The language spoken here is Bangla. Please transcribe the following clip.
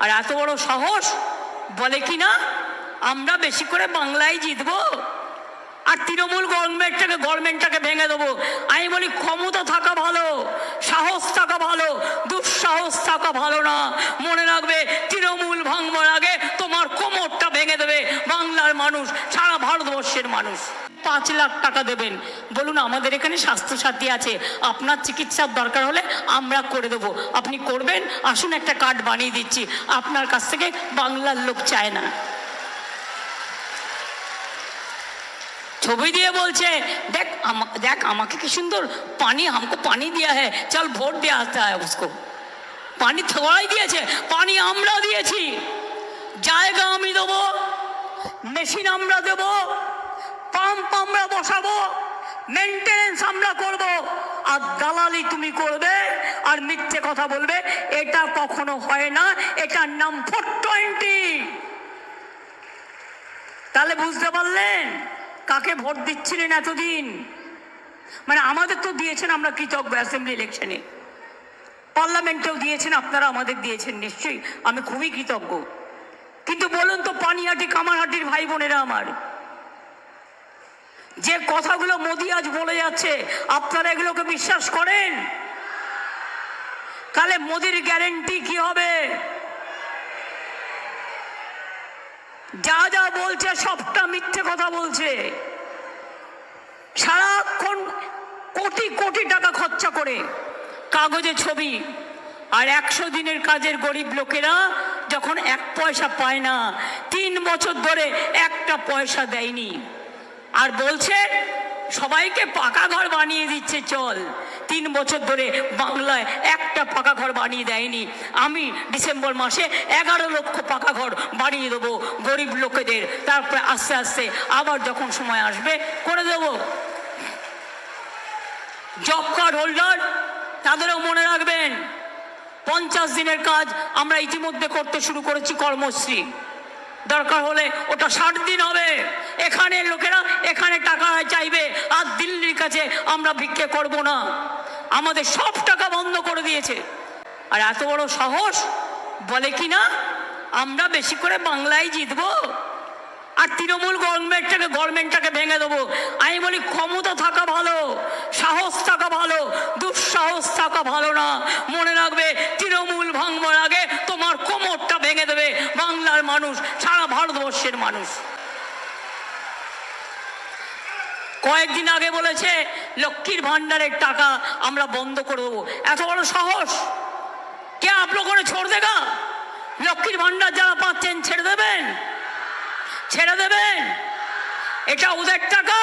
আর এত বড় সাহস? বলে কি না? আমরা বেশি করে বাংলায় জিতবো আর তৃণমূল গভর্নমেন্টটাকে গভর্নমেন্টটাকে ভেঙে দেবো। আমি বলি, ক্ষমতা থাকা ভালো, সাহস থাকা ভালো, দুঃসাহস থাকা ভালো না। মনে রাখবে, তৃণমূল ভাঙবার আগে তোমার কোমরটা ভেঙে দেবে বাংলার মানুষ, সারা ভারতবর্ষের মানুষ। পাঁচ লাখ টাকা দেবেন। বলুন, আমাদের এখানে স্বাস্থ্যসাথী আছে। আপনার চিকিৎসার দরকার হলে আমরা করে দেব। আপনি করবেন, আসুন একটা কার্ড বানিয়ে দিচ্ছি। আপনার কাছ থেকে বাংলার লোক চায় না। ছবি দিয়ে বলছে, দেখ দেখ, আমাকে কি সুন্দর পানি, আমাকে পানি দিয়া হ্যাঁ চল, ভোট দিয়ে আসতে হয় উসকো। পানি থাই দিয়েছে, পানি আমরা দিয়েছি। জায়গা আমি দেবো, মেশিন আমরা দেবো। পাম্প আমরা বসাবো মেনটেনেন্স আমরা করব, আর দালালি তুমি করবে, আর মিথ্যে কথা বলবে, এটা কখনো হয় না, এটার নাম ফোর টোয়েন্টি তাহলে বুঝতে পারলেন? কাকে ভোট দিচ্ছিলেন এতদিন? মানে আমাদের তো দিয়েছেন আমরা কৃতজ্ঞ অ্যাসেম্বলি ইলেকশনে পার্লামেন্টেও দিয়েছেন, আপনারা আমাদের দিয়েছেন, নিশ্চয়ই। আমি খুবই কৃতজ্ঞ। কিন্তু বলুন তো, পানিহাটি, কামারহাটির ভাই বোনেরা আমার যে কথাগুলো মোদি আজ বলে যাচ্ছে, আপনারা এগুলোকে বিশ্বাস করেন? তাহলে মোদির গ্যারেন্টি কি হবে? যা যা বলছে, সবটা মিথ্যে কথা বলছে। সারাক্ষণ কোটি কোটি টাকা খরচা করে কাগজে ছবি। আর একশো দিনের কাজের গরিব লোকেরা যখন এক পয়সা পায় না, তিন বছর ধরে একটা পয়সা দেয়নি। আর বলছে, সবাইকে পাকা ঘর বানিয়ে দিচ্ছে, চল। তিন বছর ধরে বাংলায় একটা পাকা ঘর বানিয়ে দেয়নি। আমি ডিসেম্বর মাসে এগারো লক্ষ পাকা ঘর বানিয়ে দেবো গরিব লোকেদের। তারপরে আস্তে আস্তে আবার যখন সময় আসবে, করে দেবো। জব কার্ড হোল্ডার তাদেরও মনে রাখবেন, পঞ্চাশ দিনের কাজ আমরা ইতিমধ্যে করতে শুরু করেছি কর্মশ্রী। দরকার হলে ওটা ষাট দিন হবে এখানে লোকেরা এখানে টাকা চাইবে, আর দিল্লির কাছে আমরা ভিক্ষে করব না। আমাদের সব টাকা বন্ধ করে দিয়েছে। আর এত বড় সাহস? বলে কি না? আমরা বেশি করে বাংলায় জিতবো। আর তৃণমূল গভর্নমেন্টটাকে গভর্নমেন্টটাকে ভেঙে দেবো। আমি বলি, ক্ষমতা থাকা ভালো, সাহস থাকা ভালো, দুঃসাহস থাকা ভালো না। মনে রাখবে, তৃণমূল ভাঙবার আগে তোমার কোমরটা ভেঙে দেবে। বাংলার মানুষ, সারা ভারতবর্ষের মানুষ। কয়েকদিন আগে বলেছে, লক্ষ্মীর ভাণ্ডারের টাকা আমরা বন্ধ করে দেবো। এত বড় সাহস! কে আপলো করে ছোড় দেগা লক্ষ্মীর ভান্ডার যারা পাচ্ছেন, ছেড়ে দেবেন? ছেড়ে দেবেন? এটা ওদের টাকা!